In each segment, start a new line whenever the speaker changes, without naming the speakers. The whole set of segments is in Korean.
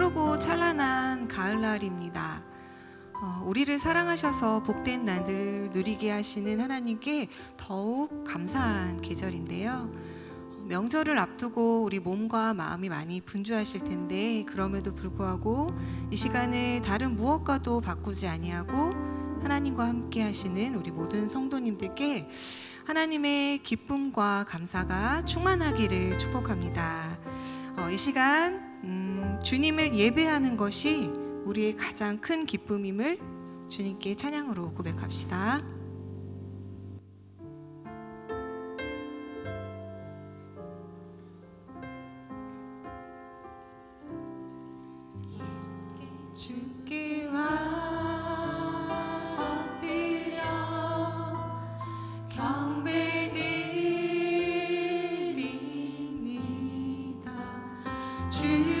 푸르고 찬란한 가을날입니다. 어, 우리를 사랑하셔서 복된 날을 누리게 하시는 하나님께 더욱 감사한 계절인데요. 어, 명절을 앞두고 우리 몸과 마음이 많이 분주하실 텐데 그럼에도 불구하고 이 시간을 다른 무엇과도 바꾸지 아니하고 하나님과 함께 하시는 우리 모든 성도님들께 하나님의 기쁨과 감사가 충만하기를 축복합니다. 어, 이 시간 음, 주님을 예배하는 것이 우리의 가장 큰 기쁨임을 주님께 찬양으로 고백합시다. ti.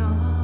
on.